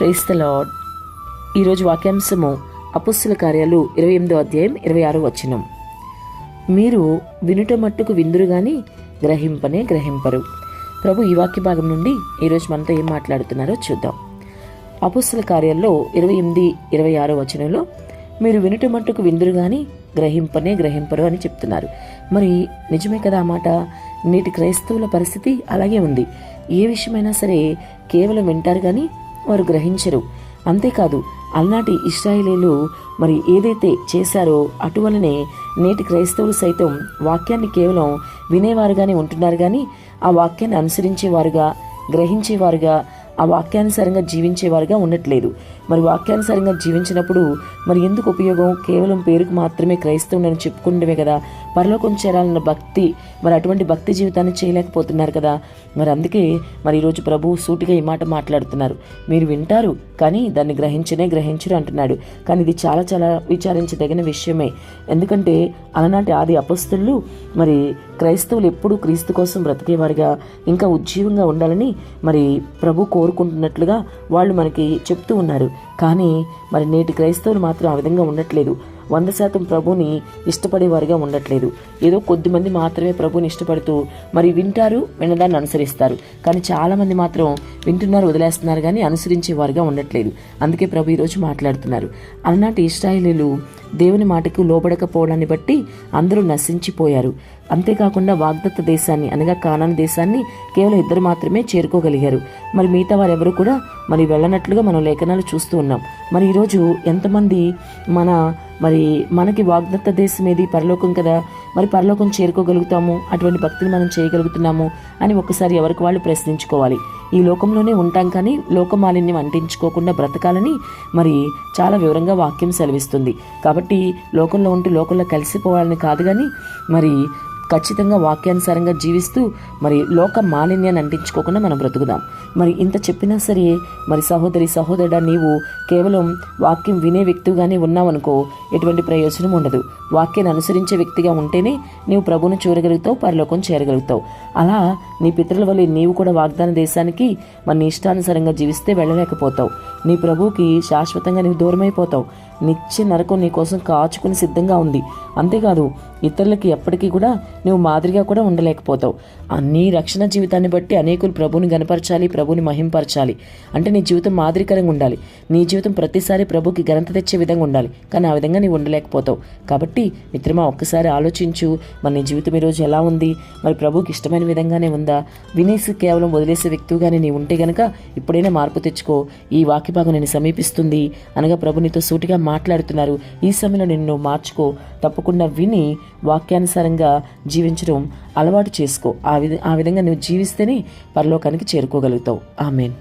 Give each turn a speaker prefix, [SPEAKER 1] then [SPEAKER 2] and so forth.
[SPEAKER 1] ప్రైస్త lord ఈరోజు వాక్యాంశము అపుస్తుల కార్యాలు ఇరవై ఎనిమిదో అధ్యాయం ఇరవై ఆరో వచనం. మీరు వినుట మట్టుకు విందురు గాని గ్రహింపనే గ్రహింపరు. ప్రభు ఈ వాక్య భాగం నుండి ఈరోజు మనతో ఏం మాట్లాడుతున్నారో చూద్దాం. అపుస్తుల కార్యాల్లో ఇరవై ఎనిమిది ఇరవై ఆరో వచనంలో మీరు వినుట మట్టుకు విందురు గాని గ్రహింపనే గ్రహింపరు అని చెప్తున్నారు. మరి నిజమే కదా ఆ మాట? నేటి క్రైస్తవుల పరిస్థితి అలాగే ఉంది. ఏ విషయమైనా సరే కేవలం వింటారు కానీ వారు గ్రహించరు. అంతేకాదు అలనాటి ఇస్రాయిలీలు మరి ఏదైతే చేశారో అటువలనే నేటి క్రైస్తవులు సైతం వాక్యాన్ని కేవలం వినేవారుగానే ఉంటున్నారు కానీ ఆ వాక్యాన్ని అనుసరించేవారుగా గ్రహించేవారుగా ఆ వాక్యానుసారంగా జీవించేవారుగా ఉండట్లేదు. మరి వాక్యానుసారంగా జీవించినప్పుడు మరి ఎందుకు ఉపయోగం? కేవలం పేరుకు మాత్రమే క్రైస్తవుని చెప్పుకుంటమే కదా. పరలోకం చేరాలన్న భక్తి మరి అటువంటి భక్తి జీవితాన్ని చేయలేకపోతున్నారు కదా. మరి అందుకే మరి ఈరోజు ప్రభు సూటిగా ఈ మాట మాట్లాడుతున్నారు. మీరు వింటారు కానీ దాన్ని గ్రహించనే గ్రహించరు అంటున్నాడు. కానీ ఇది చాలా చాలా విచారించదగిన విషయమే. ఎందుకంటే అలనాటి ఆది అపస్తులు మరి క్రైస్తవులు ఎప్పుడూ క్రీస్తు కోసం బ్రతికేవారుగా ఇంకా ఉజ్జీవంగా ఉండాలని మరి ప్రభు కోరుకుంటున్నట్లుగా వాళ్ళు మనకి చెప్తూ ఉన్నారు. కానీ మరి నేటి క్రైస్తవులు మాత్రం ఆ విధంగా ఉండట్లేదు. వంద శాతం ప్రభుని ఇష్టపడేవారుగా ఉండట్లేదు. ఏదో కొద్దిమంది మాత్రమే ప్రభుని ఇష్టపడుతూ మరి వింటారు వినదాన్ని అనుసరిస్తారు. కానీ చాలామంది మాత్రం వింటున్నారు వదిలేస్తున్నారు కానీ అనుసరించేవారుగా ఉండట్లేదు. అందుకే ప్రభు ఈరోజు మాట్లాడుతున్నారు. అలనాటి ఇస్రాయేలీలు దేవుని మాటకు లోబడకపోవడాన్ని బట్టి అందరూ నశించిపోయారు. అంతేకాకుండా వాగ్దత్త దేశాన్ని అనగా కానాన్ దేశాన్ని కేవలం ఇద్దరు మాత్రమే చేరుకోగలిగారు. మరి మిగతా వారెవరు కూడా మరి వెళ్ళనట్లుగా మనం లేఖనాలు చూస్తూ ఉన్నాం. మరి ఈరోజు ఎంతమంది మన మరి మనకి వాగ్దత్త దేశం ఏది పరలోకం కదా. మరి పరలోకం చేరుకోగలుగుతాము? అటువంటి భక్తిని మనం చేయగలుగుతున్నాము? అని ఒకసారి ఎవరికి వాళ్ళు ప్రశ్నించుకోవాలి. ఈ లోకంలోనే ఉంటాం కానీ లోకమాలిన్యం అంటించుకోకుండా బ్రతకాలని మరి చాలా వివరంగా వాక్యం సెలవిస్తుంది. కాబట్టి లోకంలో ఉంటూ లోకంలో కలిసిపోవాలని కాదు కానీ మరి ఖచ్చితంగా వాక్యానుసారంగా జీవిస్తూ మరి లోక మాలిన్యాన్ని అంటించుకోకుండా మనం బ్రతుకుదాం. మరి ఇంత చెప్పినా సరే మరి సహోదరి సహోదరుడ నీవు కేవలం వాక్యం వినే వ్యక్తిగానే ఉన్నావనుకో ఎటువంటి ప్రయోజనం ఉండదు. వాక్యాన్ని అనుసరించే వ్యక్తిగా ఉంటేనే నీవు ప్రభువును చూడగలుగుతావు పరలోకం చేరగలుగుతావు. అలా నీ పితరుల వల్ల నీవు కూడా వాగ్దాన దేశానికి మన ఇష్టానుసారంగా జీవిస్తే వెళ్ళలేకపోతావు. నీ ప్రభువుకి శాశ్వతంగా నీవు దూరమైపోతావు. నిత్య నరకం నీ కోసం కాచుకుని సిద్ధంగా ఉంది. అంతేకాదు ఇతరులకి ఎప్పటికీ కూడా నువ్వు మాదిరిగా కూడా ఉండలేకపోతావు. నీ రక్షణ జీవితాన్ని బట్టి అనేకులు ప్రభుని గనపరచాలి ప్రభుని మహింపరచాలి. అంటే నీ జీవితం మాదిరికరంగా ఉండాలి. నీ జీవితం ప్రతిసారి ప్రభుకి ఘనత తెచ్చే విధంగా ఉండాలి. కానీ ఆ విధంగా నీవు ఉండలేకపోతావు. కాబట్టి మిత్రమా ఒక్కసారి ఆలోచించు మరి నీ జీవితం ఈరోజు ఎలా ఉంది? మరి ప్రభుకి ఇష్టమైన విధంగానే ఉందా? వినేసి కేవలం వదిలేసే వ్యక్తిగానే నీ ఉంటే గనక ఇప్పుడైనా మార్పు తెచ్చుకో. ఈ వాక్యభాగం నేను సమీపిస్తుంది. అనగా ప్రభు నీతో సూటిగా మాట్లాడుతున్నారు. ఈ సమయంలో నిన్ను మార్చుకో. తప్పకుండా విని వాక్యానుసారంగా జీవించడం అలవాటు చేసుకో. ఆ విధ ఆ విధంగా నువ్వు జీవిస్తేనే పరలోకానికి చేరుకోగలుగుతావు. ఆమెన్.